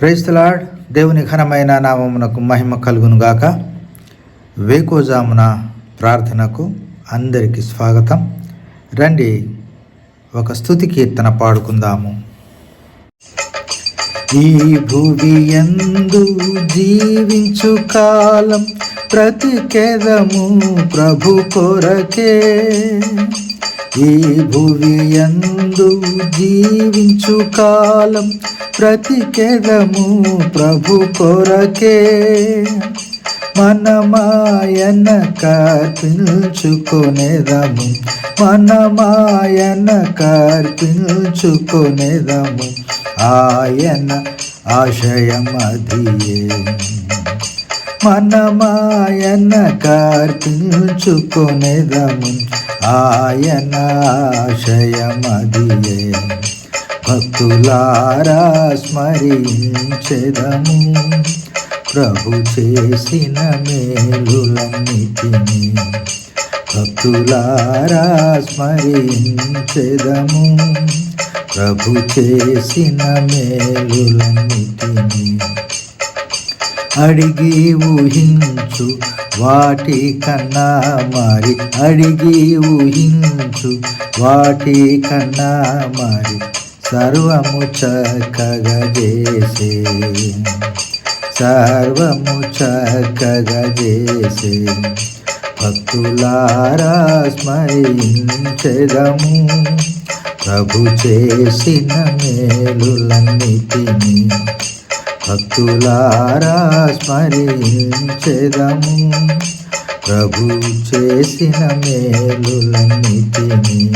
Praise the Lord దేవుని ఘనమైన నామమునకు మహిమ కలుగును గాక వేకోజామున ప్రార్థనకు అందరికీ స్వాగతం. రండి ఒక స్థుతి కీర్తన పాడుకుందాము. ఈ భూమి ఎందు జీవించు కాలం ప్రతికేదము ప్రభు కొరకే. ఈ భువి ఎందు జీవించు కాలం ప్రతికేదము ప్రభు కొరకే. మనమాయన కార్పించుకొనేదము మనమాయన కార్పించుకొనేదము ఆయన ఆశయమదియే మనమాయన కార్పించుకొనేదము. ఆయన ఆశయమదియే భక్తులారా స్మరించెదము. ప్రభు చేసిన మేలులన్నిటిని భక్తులారా స్మరించెదము. ప్రభు చేసిన మేలులన్నిటిని అడిగి ఊహించు వాటి కన్నా మరి అడిగి ఊహించు వాటి కన్నా మరి సర్వము చక్కగా చేసే. సర్వము చక్కగా చేసే. భక్తులారా స్మరించెదము. ప్రభు చేసిన మేలులన్నిటినీ భక్తులారా స్మరించెదము. ప్రభు చేసిన మేలులన్నిటిని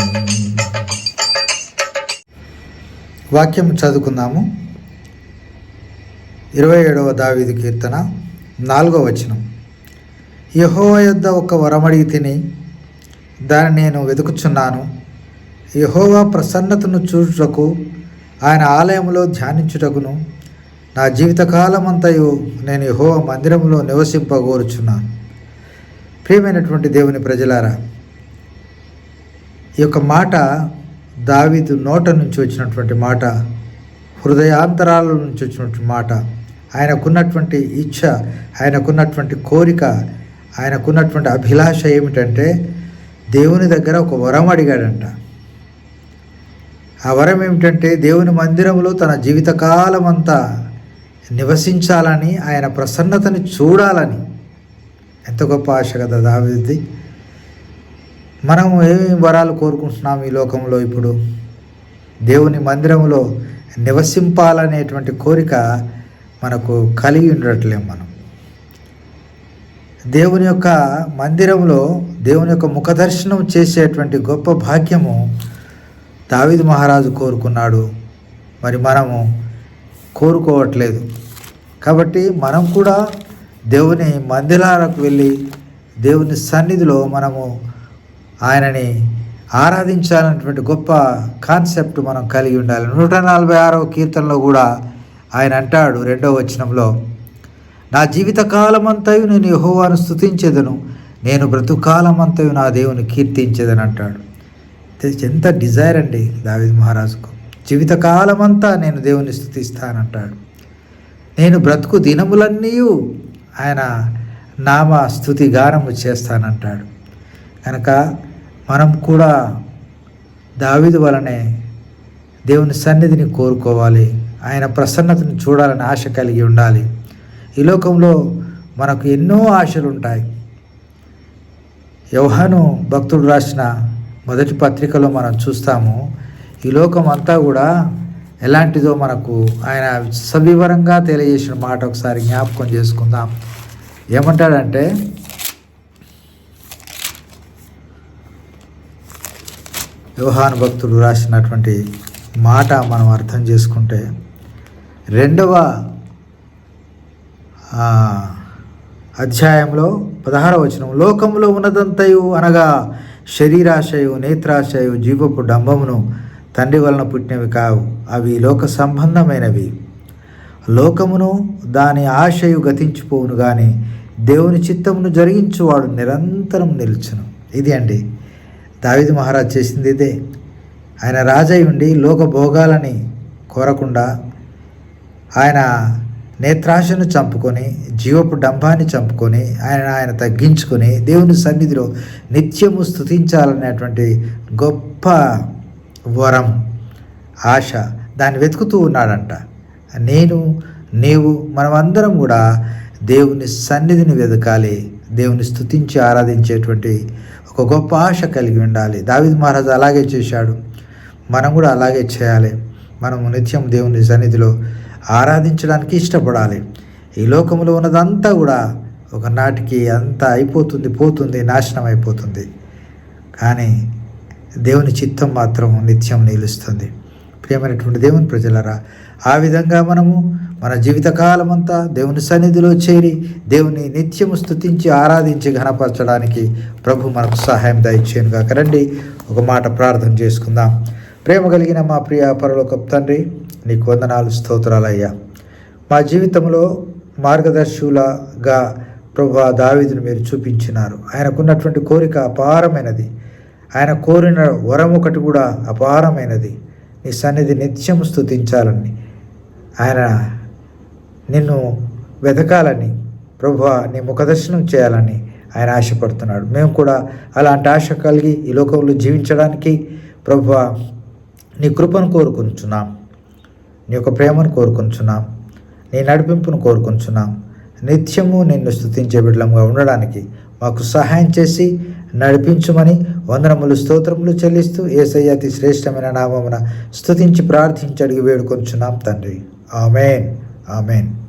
వాక్యం చదువుకుందాము. ఇరవై ఏడవ దావీదు కీర్తన నాలుగవ వచనం. యహో యొద్ద ఒక వరమడిగి తిని దాన్ని నేను వెతుకుచున్నాను. యహోవా ప్రసన్నతను చూచుటకు ఆయన ఆలయంలో ధ్యానించుటకును నా జీవితకాలమంతయు నేను యహోవ మందిరంలో నివసింపగోరుచున్నాను. ప్రియమైనటువంటి దేవుని ప్రజలారా ఈ యొక్క మాట దావీదు నోట నుంచి వచ్చినటువంటి మాట హృదయాంతరాల నుంచి వచ్చినటువంటి మాట ఆయనకున్నటువంటి ఇచ్ఛ ఆయనకున్నటువంటి కోరిక ఆయనకున్నటువంటి అభిలాష ఏమిటంటే దేవుని దగ్గర ఒక వరం అడిగాడంట. ఆ వరం ఏమిటంటే దేవుని మందిరంలో తన జీవితకాలం అంతా నివసించాలని ఆయన ప్రసన్నతని చూడాలని. ఎంత గొప్ప ఆశ కదా దావిది మనం ఏమేమి వరాలు కోరుకుంటున్నాం ఈ లోకంలో ఇప్పుడు? దేవుని మందిరంలో నివసింపాలనేటువంటి కోరిక మనకు కలిగి ఉండట్లేం మనం. దేవుని యొక్క మందిరంలో దేవుని యొక్క ముఖదర్శనం చేసేటువంటి గొప్ప భాగ్యము దావిది మహారాజు కోరుకున్నాడు. మరి మనము కోరుకోవట్లేదు. కాబట్టి మనం కూడా దేవుని మందిరాలకు వెళ్ళి దేవుని సన్నిధిలో మనము ఆయనని ఆరాధించాలన్నటువంటి గొప్ప కాన్సెప్ట్ మనం కలిగి ఉండాలి. నూట నలభై ఆరవ కీర్తనలో కూడా ఆయన అంటాడు రెండవ వచనంలో నా జీవితకాలమంతయు నేను యహోవాను స్థుతించేదను నేను బ్రతుకాలమంతయు నా దేవుని కీర్తించేదని అంటాడు. ఎంత డిజైర్ అండి దావిద్ మహారాజుకు. జీవితకాలమంతా నేను దేవుని స్థుతిస్తానంటాడు. నేను బ్రతుకు దినములన్నీ ఆయన నామ స్థుతి గానము చేస్తానంటాడు. కనుక మనం కూడా దావిది వలనే దేవుని సన్నిధిని కోరుకోవాలి. ఆయన ప్రసన్నతను చూడాలని ఆశ కలిగి ఉండాలి. ఈ లోకంలో మనకు ఎన్నో ఆశలు ఉంటాయి యోహాను భక్తుడు రాసిన మొదటి పత్రికలో మనం చూస్తాము ఈ లోకం అంతా కూడా ఎలాంటిదో మనకు ఆయన సవివరంగా తెలియజేసిన మాట ఒకసారి జ్ఞాపకం చేసుకుందాం. ఏమంటాడంటే యోహాను భక్తుడు రాసినటువంటి మాట మనం అర్థం చేసుకుంటే రెండవ అధ్యాయంలో పదహార వచనం లోకంలో ఉన్నదంతయు అనగా శరీరాశయు నేత్రాశయు జీవపు డంబమును తండ్రి వలన పుట్టినవి కావు. అవి లోక సంబంధమైనవి. లోకమును దాని ఆశయు గతించిపోవును కానీ దేవుని చిత్తమును జరిగించువాడు నిరంతరం నిలుచును. ఇది అండి. దావిది మహారాజ్ చేసింది ఇదే. ఆయన రాజై ఉండి లోక భోగాలని కోరకుండా ఆయన నేత్రాశను చంపుకొని జీవపు డంభాన్ని చంపుకొని ఆయన ఆయన తగ్గించుకొని దేవుని సన్నిధిలో నిత్యము స్థుతించాలనేటువంటి గొప్ప వరం ఆశ దాన్ని వెతుకుతూ ఉన్నాడంట. నేను నీవు మనమందరం కూడా దేవుని సన్నిధిని వెతకాలి దేవుని స్థుతించి ఆరాధించేటువంటి ఒక గొప్ప ఆశ కలిగి ఉండాలి. దావిద్ మహారాజు అలాగే చేశాడు. మనం కూడా అలాగే చేయాలి. మనము నిత్యం దేవుని సన్నిధిలో ఆరాధించడానికి ఇష్టపడాలి. ఈ లోకంలో ఉన్నదంతా కూడా ఒకనాటికి అంతా అయిపోతుంది పోతుంది నాశనం అయిపోతుంది. కానీ దేవుని చిత్తం మాత్రం నిత్యం నిలుస్తుంది. ప్రియమైనటువంటి దేవుని ప్రజలరా ఆ విధంగా మనము మన జీవితకాలం అంతా దేవుని సన్నిధిలో చేరి దేవుని నిత్యము స్థుతించి ఆరాధించి ఘనపరచడానికి ప్రభు మనకు సహాయం దయచేయను కాక రండి ఒక మాట ప్రార్థన చేసుకుందాం. ప్రేమ కలిగిన మా ప్రియ పరలోక తండ్రి నీకు వందనాలు స్తోత్రాలయ్యా. మా జీవితంలో మార్గదర్శులుగా ప్రభు దావీదును మీరు చూపించినారు. ఆయనకున్నటువంటి కోరిక అపారమైనది. ఆయన కోరిన వరం ఒకటి కూడా అపారమైనది. నీ సన్నిధి నిత్యం స్థుతించాలని ఆయన నిన్ను వెతకాలని ప్రభు నీ ముఖదర్శనం చేయాలని ఆయన ఆశపడుతున్నాడు. మేము కూడా అలాంటి ఆశ కలిగి ఈ లోకంలో జీవించడానికి ప్రభు నీ కృపను కోరుకుంటున్నాం నీ యొక్క ప్రేమను కోరుకుంటున్నాం నీ నడిపింపును కోరుకుంటున్నాం నిత్యము నిన్ను స్థుతించే బిడ్డలంగా ఉండడానికి మాకు సహాయం చేసి నడిపించుమని వందనములు స్తోత్రములు చెల్లిస్తూ ఏసయ్య అతి శ్రేష్టమైన నామమున స్తుతించి ప్రార్థించి అడిగి వేడుకొంచున్నాం తండ్రి. ఆమెన్. ఆమెన్.